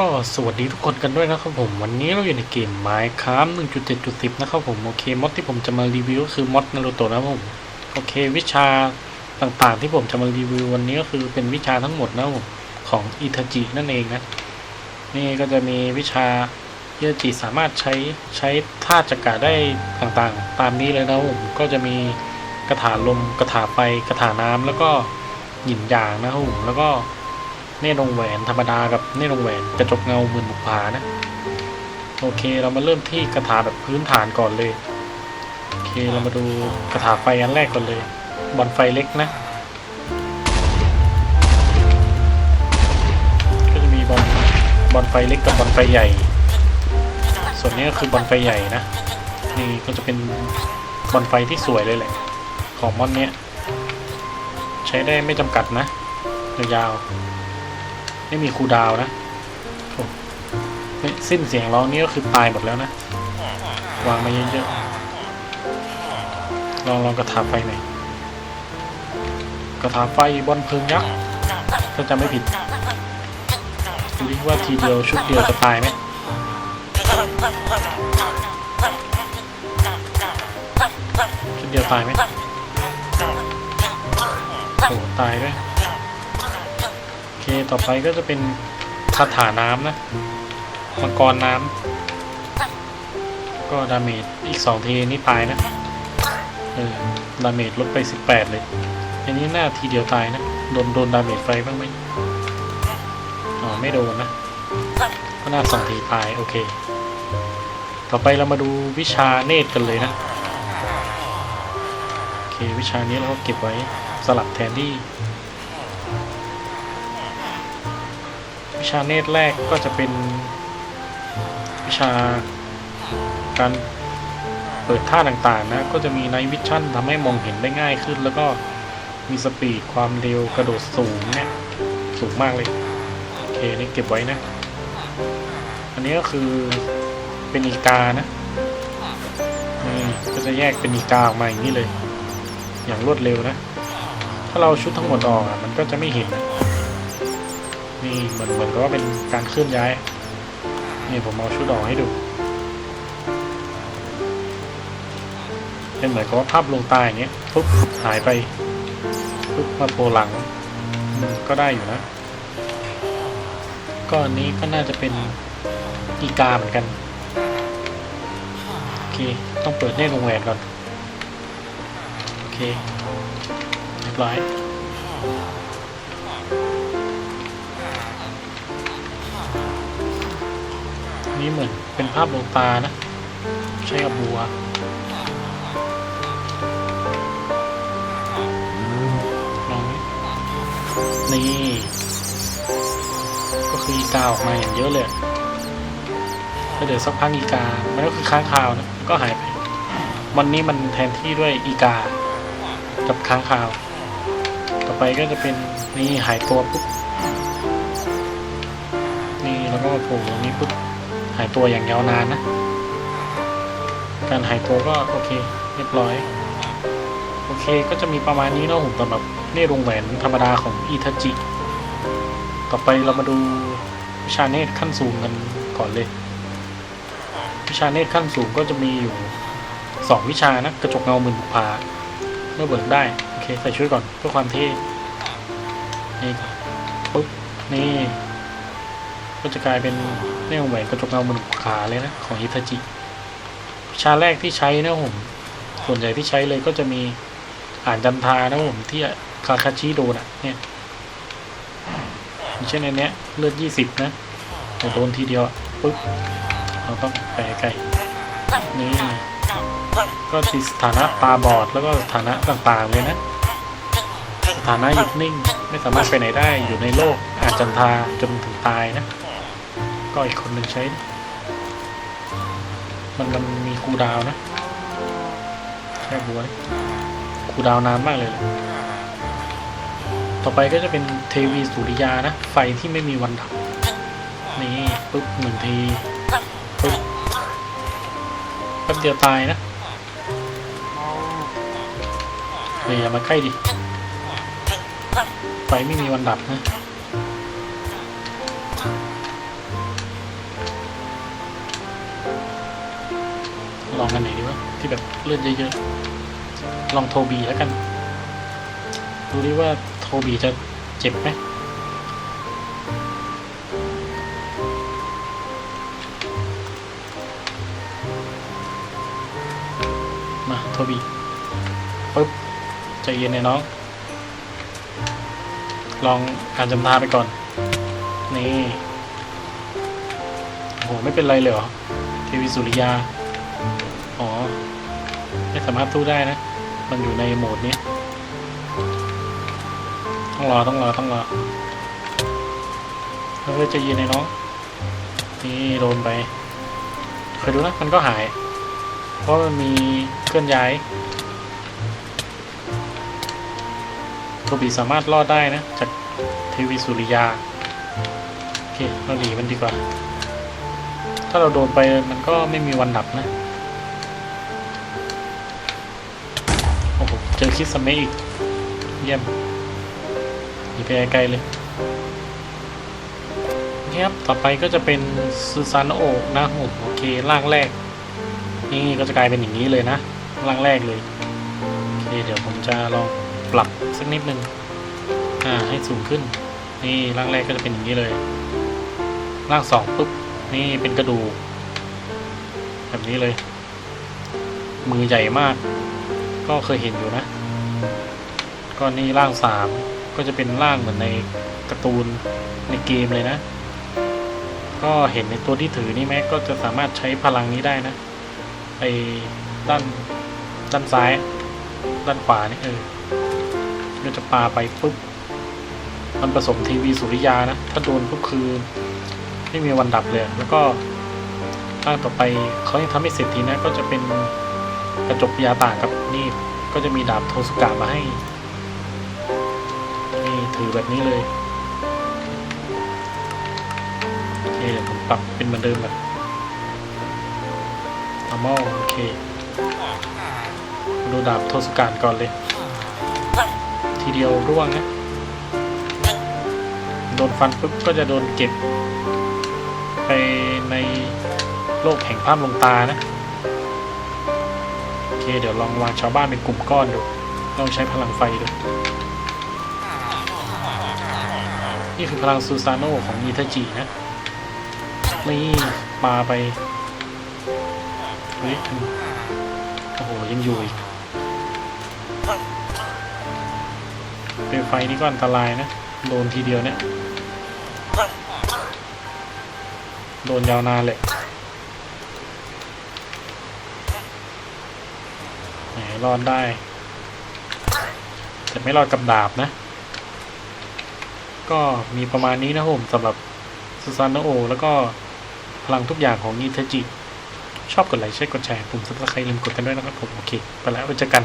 ก็สวัสดีทุกคนกันด้วยนะครับผมวันนี้เราอยู่ในเกม Minecraft 1.7.10 นะครับผมโอเคมอดที่ผมจะมารีวิวก็คือมอดนารูโตะนะครับผมโอเค วิชาต่างๆที่ผมจะมารีวิววันนี้ก็คือเป็นวิชาทั้งหมดนะครับผมของอิทาจินั่นเองนะนี่ก็จะมีวิชาอิทาจิสามารถใช้ใช้ท่าจักระได้ต่างๆ ตามนี้เลยนะครับผมก็จะมีกระถาลมกระถาไฟกระถาน้ำแล้วก็หยินหยางนะครับผมแล้วก็ นตรวงแหวนธรรมดากับเนตรวงแหวนกระจกเงาหมื่นบุกผานะ โอเคเรามาเริ่มที่กระถาแบบพื้นฐานก่อนเลย โอเคเรามาดูกระถาไฟอันแรกก่อนเลย บอลไฟเล็กนะ ก็จะมีบอลบอลไฟเล็กกับบอลไฟใหญ่ ส่วนนี้ก็คือบอลไฟใหญ่นะ นี่ก็จะเป็นบอลไฟที่สวยเลยแหละ ของมอนเนี้ยใช้ได้ไม่จำกัดนะยาวๆ ไม่มีคูดาวนะโอ้ไม่สิ้นเสียงร้องนี่ก็คือตายหมดแล้วนะ วางมาเยอะๆลองลองกระถาไฟหน่อยกระถาไฟบอลเพลิงยักษ์ถ้าจำไม่ผิดดูดิว่าทีเดียวชุดเดียวจะตายไหมชุดเดียวตายไหมโอ้ตายด้วย เค ต่อไปก็จะเป็นคาถาน้ำนะ มังกรน้ำ ก็ดาเมจอีกสองทีนี่ตายนะ เออ ดาเมจลดไปสิบแปดเลย อันนี้หน้าทีเดียวตายนะ โดนโดนดาเมจไฟบ้างไหมอ๋อ ไม่โดนนะ ก็หน้าสองทีตาย โอเค ต่อไปเรามาดูวิชาเนตรกันเลยนะ โอเค วิชานี้เราก็เก็บไว้สลับแทนที่ วิชาเนตรแรกก็จะเป็นวิชาการเปิดท่าต่างๆนะก็จะมีไนวิชั่นทำให้มองเห็นได้ง่ายขึ้น แล้วก็มีสปีดความเร็วกระโดดสูงเนี่ยสูงมากเลย โอเคนี่เก็บไว้นะ อันนี้ก็คือเป็นอีกานะนี่ก็จะแยกเป็นอีกาออกมาอย่างนี้เลย อย่างรวดเร็วนะ ถ้าเราชุดทั้งหมดออกอะมันก็จะไม่เห็นนะ นี่เหมือนเหมือนกับว่าเป็นการเคลื่อนย้ายนี่ผมเอาชุดออกให้ดู เป็นเหมือนกับว่าภาพลงตาอย่างเงี้ยปุ๊บหายไปปุ๊บมาโผล่หลังก็ได้อยู่นะ ก็อันนี้ก็น่าจะเป็นอีกาเหมือนกันโอเคต้องเปิดเนตรวงแหวนก่อนโอเคเรียบร้อย นี่เหมือนเป็นภาพลวงตานะ ใช้กับบัวลองนี่ ก็คืออีกาออกมาอย่างเยอะเลยแล้วเดี๋ยวสักพักอีกา มันก็คือค้างคาวนะก็หายไปวันนี้มันแทนที่ด้วยอีกา กับค้างคาว ต่อไปก็จะเป็นนี่หายตัวปุ๊บนี่แล้วก็โผล่ตรงนี้ปุ๊บ หายตัวอย่างยาวนานนะ การหายตัวก็โอเคเรียบร้อย โอเคก็จะมีประมาณนี้เนาะผมสำหรับเนตรวงแหวนธรรมดาของอิทาจิ ต่อไปเรามาดูวิชาเนตขั้นสูงกันก่อนเลย วิชาเนตขั้นสูงก็จะมีอยู่สองวิชานะกระจกเงาหมื่นบุกผาเมื่อเบิกได้โอเคใส่ชุดก่อนเพื่อความเท่นี่ปุ๊บนี่ ก็จะกลายเป็นเนตรวงแหวนกระจกเงาหมื่นบุกผาเลยนะ ของอิทาจิ ชาแรกที่ใช้นะผม ส่วนใหญ่ที่ใช้เลยก็จะมีอ่านจันทานะผมที่คาคาชิโดนะเนี่ยเช่นอันเนี้ยเลือดยี่สิบนะโดนทีเดียวปุ๊บเราต้องแปลไก่นี่ก็ติดสถานะตาบอดแล้วก็สถานะต่างๆเลยนะสถานะหยุดนิ่งไม่สามารถไปไหนได้อยู่ในโลกอ่านจันทาจนถึงตายนะ ก็อีกคนหนึ่งใช้ มันมันมีคูดาวนะแค่บัวนี่คูดาวน์นานมากเลย ต่อไปก็จะเป็นเทวีสุริยานะ ไฟที่ไม่มีวันดับ นี่ปุ๊บหนึ่งทีปุ๊บแป๊บเดียวตายนะเฮ้ยอย่ามาใกล้ดิ ไฟไม่มีวันดับนะ ลองกันไหนดีวะที่แบบเลือดเยอะๆ ลองโทบีแล้วกัน ดูดิว่าโทบีจะเจ็บไหมมาโทบีปึ๊บใจเย็นเลยน้อง ลองอานจำทาไปก่อน นี่โอ้โหไม่เป็นไรเลยเหรอเทวีสุริยา อ๋อ ไม่สามารถสู้ได้นะ มันอยู่ในโหมดนี้ ต้องรอต้องรอต้องรอเฮ้จะย็นไอ้น้อง นี่โดนไป เคยดูนะ มันก็หาย เพราะมันมีเคลื่อนย้ายโทบีสามารถรอดได้นะ จากเทวีสุริยา โอเค เราหนีมันดีกว่า ถ้าเราโดนไปมันก็ไม่มีวันดับนะ จอคิดสเมอีก เยี่ยมหนีไปไกลๆเลยนี่ครับต่อไปก็จะเป็นซูซานโอนะผมโอเคร่างแรก นี่ก็จะกลายเป็นอย่างนี้เลยนะร่างแรกเลยโอเคเดี๋ยวผมจะลองปรับสักนิดนึงอ่าให้สูงขึ้น นี่ร่างแรกก็จะเป็นอย่างนี้เลยร่างสองปุ๊บนี่เป็นกระดูกแบบนี้เลย มือใหญ่มาก ก็เคยเห็นอยู่นะ ก็นี่ร่างสามก็จะเป็นร่างเหมือนในการ์ตูนในเกมเลยนะ ก็เห็นในตัวที่ถือนี่แม็กก็จะสามารถใช้พลังนี้ได้นะไอ้ด้านด้านซ้าย ด้านขวานี่เออก็จะปาไปปุ๊บมันผสมทีวีสุริยานะถ้าโดนปุ๊บคือไม่มีวันดับเลยแล้วก็ร่างต่อไปเขายังทำไม่เสร็จทีนะก็จะเป็นกระจกยาต่างกับนี่ก็จะมีดาบโทสุกะมาให้ ถือแบบนี้เลยโอเคเดี๋ยวผมปรับเป็นเหมือนเดิมแบบ normal โอเคดูดาบโทสุกะก่อนเลย ทีเดียวร่วงนะโดนฟันปุ๊บก็จะโดนเก็บ ไปในโลกแห่งภาพลงตานะโอเคเดี๋ยวลองวางชาวบ้านเป็นกลุ่มก้อนดูลองใช้พลังไฟดู นี่คือพลังซูซานโนของมีทาจินะนี่ปาไปเฮ้ยโอ้โหยังอยู่อีกเปลวไฟนี่ก็อันตรายนะ โดนทีเดียวเนี่ย โดนยาวนานเลยไหนรอดได้ แต่ไม่รอดกับดาบนะ ก็มีประมาณนี้นะผมสำหรับซูซานโอ แล้วก็พลังทุกอย่างของนิทจิ ชอบกดไลค์แชร์กดแชร์ปุ่มซับสไครต์ลืมกดกันด้วยนะครับผม โอเค ไปแล้วเจอกัน